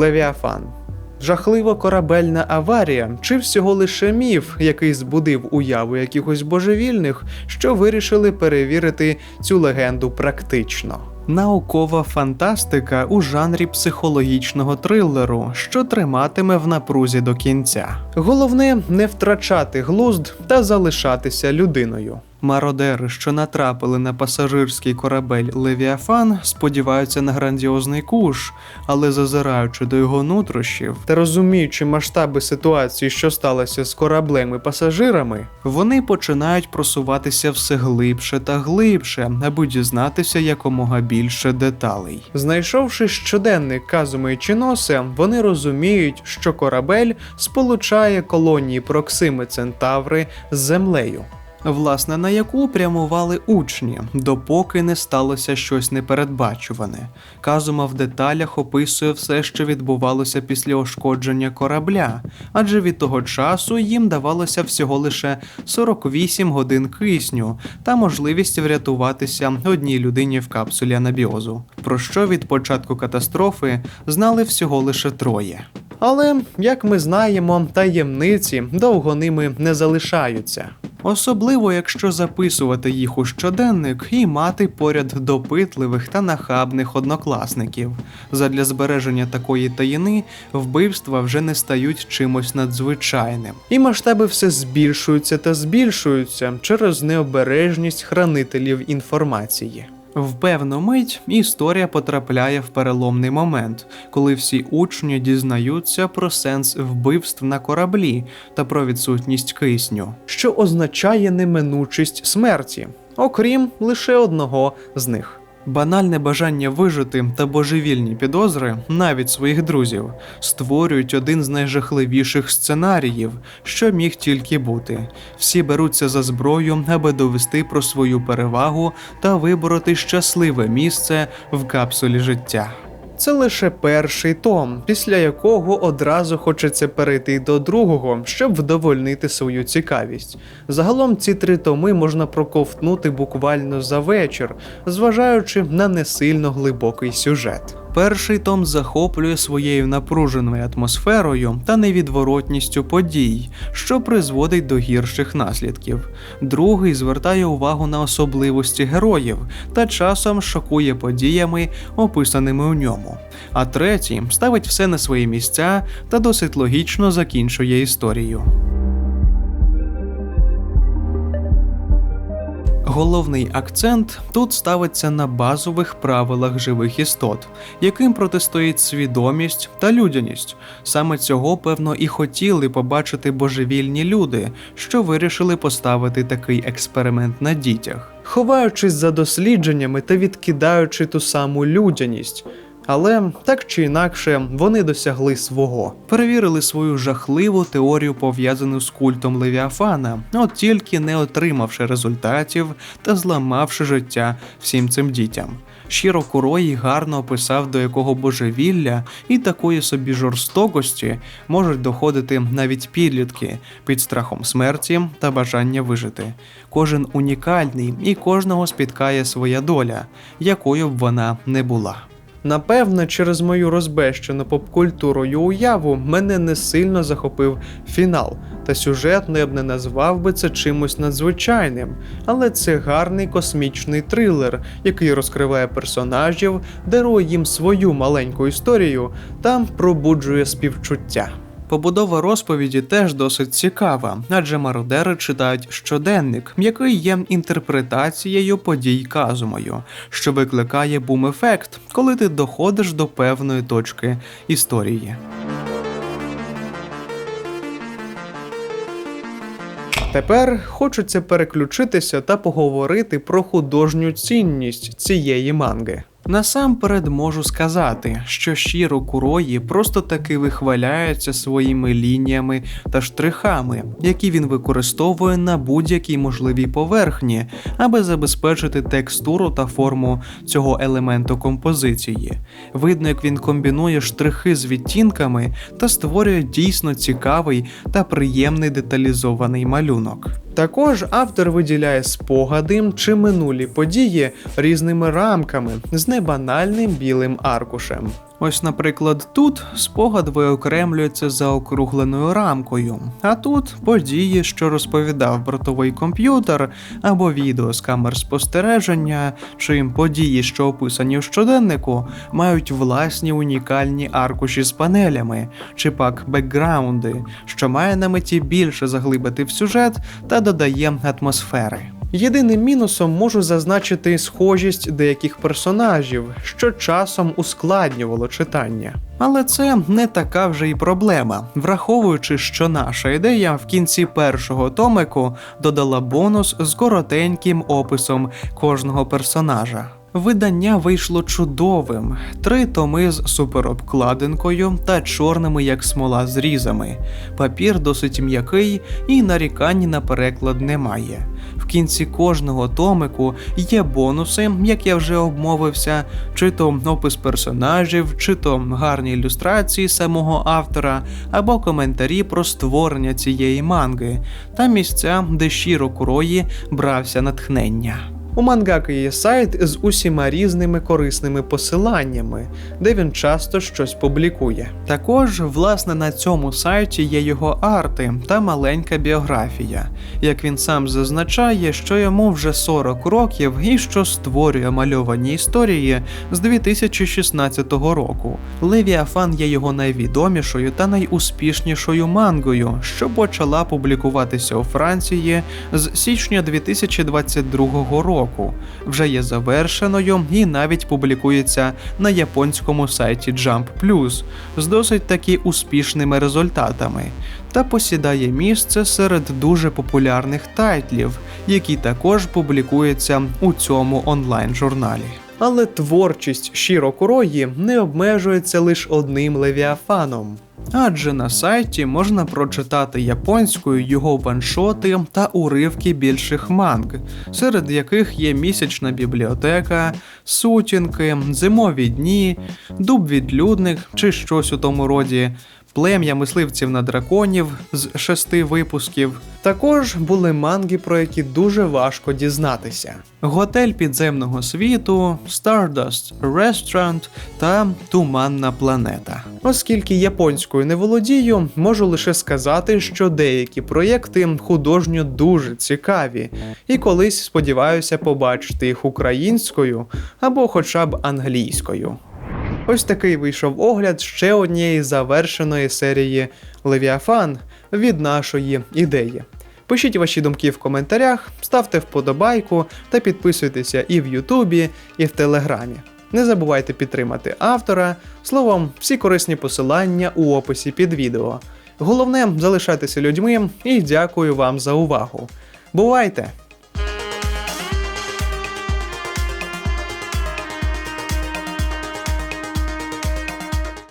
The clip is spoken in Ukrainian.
Левіафан. Жахлива корабельна аварія чи всього лише міф, який збудив уяву якихось божевільних, що вирішили перевірити цю легенду практично. Наукова фантастика у жанрі психологічного трилеру, що триматиме в напрузі до кінця. Головне не втрачати глузд та залишатися людиною. Мародери, що натрапили на пасажирський корабель Левіафан, сподіваються на грандіозний куш, але зазираючи до його нутрощів та розуміючи масштаби ситуації, що сталося з кораблем і пасажирами, вони починають просуватися все глибше та глибше, аби дізнатися якомога більше деталей. Знайшовши щоденник Казуми Чіносе, вони розуміють, що корабель сполучає колонії Проксими Центаври з землею власне на яку прямували учні, допоки не сталося щось непередбачуване. Казума в деталях описує все, що відбувалося після ушкодження корабля, адже від того часу їм давалося всього лише 48 годин кисню та можливість врятуватися одній людині в капсулі анабіозу, про що від початку катастрофи знали всього лише троє. Але, як ми знаємо, таємниці довго ними не залишаються. Особливо, якщо записувати їх у щоденник і мати поряд допитливих та нахабних однокласників. Задля збереження такої таїни вбивства вже не стають чимось надзвичайним. І масштаби все збільшуються та збільшуються через необережність хранителів інформації. В певну мить історія потрапляє в переломний момент, коли всі учні дізнаються про сенс вбивств на кораблі та про відсутність кисню, що означає неминучість смерті, окрім лише одного з них. Банальне бажання вижити та божевільні підозри, навіть своїх друзів, створюють один з найжахливіших сценаріїв, що міг тільки бути. Всі беруться за зброю, аби довести про свою перевагу та вибороти щасливе місце в капсулі життя. Це лише перший том, після якого одразу хочеться перейти до другого, щоб вдовольнити свою цікавість. Загалом ці три томи можна проковтнути буквально за вечір, зважаючи на не сильно глибокий сюжет. Перший том захоплює своєю напруженою атмосферою та невідворотністю подій, що призводить до гірших наслідків. Другий звертає увагу на особливості героїв та часом шокує подіями, описаними у ньому. А третій ставить все на свої місця та досить логічно закінчує історію. Головний акцент тут ставиться на базових правилах живих істот, яким протистоїть свідомість та людяність. Саме цього, певно, і хотіли побачити божевільні люди, що вирішили поставити такий експеримент на дітях, ховаючись за дослідженнями та відкидаючи ту саму людяність. Але так чи інакше вони досягли свого, перевірили свою жахливу теорію, пов'язану з культом Левіафана, от тільки не отримавши результатів та зламавши життя всім цим дітям. Щиро Курої гарно описав, до якого божевілля і такої собі жорстокості можуть доходити навіть підлітки під страхом смерті та бажання вижити. Кожен унікальний і кожного спіткає своя доля, якою б вона не була. Напевне, через мою розбещену попкультурою уяву мене не сильно захопив фінал, та сюжетно я б не назвав би це чимось надзвичайним, але це гарний космічний трилер, який розкриває персонажів, дарує їм свою маленьку історію та пробуджує співчуття. Побудова розповіді теж досить цікава, адже мародери читають щоденник, який є інтерпретацією подій казумою, що викликає бум-ефект, коли ти доходиш до певної точки історії. Тепер хочеться переключитися та поговорити про художню цінність цієї манги. Насамперед можу сказати, що Шіро Курої просто таки вихваляється своїми лініями та штрихами, які він використовує на будь-якій можливій поверхні, аби забезпечити текстуру та форму цього елементу композиції. Видно, як він комбінує штрихи з відтінками та створює дійсно цікавий та приємний деталізований малюнок. Також автор виділяє спогади чи минулі події різними рамками з небанальним білим аркушем. Ось, наприклад, тут спогад виокремлюється за округленою рамкою, а тут події, що розповідав бортовий комп'ютер, або відео з камер спостереження, чи події, що описані в щоденнику, мають власні унікальні аркуші з панелями, чи пак бекграунди, що має на меті більше заглибити в сюжет та додає атмосфери. Єдиним мінусом можу зазначити схожість деяких персонажів, що часом ускладнювало читання. Але це не така вже й проблема, враховуючи, що наша ідея в кінці першого томику додала бонус з коротеньким описом кожного персонажа. Видання вийшло чудовим: три томи з суперобкладинкою та чорними як смола зрізами. Папір досить м'який і нарікань на переклад немає. Кінці кожного томику є бонуси, як я вже обмовився, чи то опис персонажів, чи то гарні ілюстрації самого автора, або коментарі про створення цієї манги, та місця, де щиро курої брався натхнення. У мангаки є сайт з усіма різними корисними посиланнями, де він часто щось публікує. Також, власне, на цьому сайті є його арти та маленька біографія. Як він сам зазначає, що йому вже 40 років і що створює мальовані історії з 2016 року. Левіафан є його найвідомішою та найуспішнішою мангою, що почала публікуватися у Франції з січня 2022 року. Вже є завершеною і навіть публікується на японському сайті Jump Plus з досить таки успішними результатами та посідає місце серед дуже популярних тайтлів, які також публікуються у цьому онлайн-журналі. Але творчість Шіро Курої не обмежується лише одним левіафаном. Адже на сайті можна прочитати японською його ваншоти та уривки більших манг, серед яких є місячна бібліотека, сутінки, зимові дні, дуб відлюдник чи щось у тому роді. Плем'я мисливців на драконів з шести випусків. Також були манги, про які дуже важко дізнатися: Готель підземного світу, Stardust Restaurant та Туманна планета. Оскільки японською не володію, можу лише сказати, що деякі проєкти художньо дуже цікаві, і колись сподіваюся побачити їх українською або хоча б англійською. Ось такий вийшов огляд ще однієї завершеної серії Левіафан від нашої ідеї. Пишіть ваші думки в коментарях, ставте вподобайку та підписуйтеся і в Ютубі, і в Телеграмі. Не забувайте підтримати автора. Словом, всі корисні посилання у описі під відео. Головне залишайтеся людьми і дякую вам за увагу. Бувайте!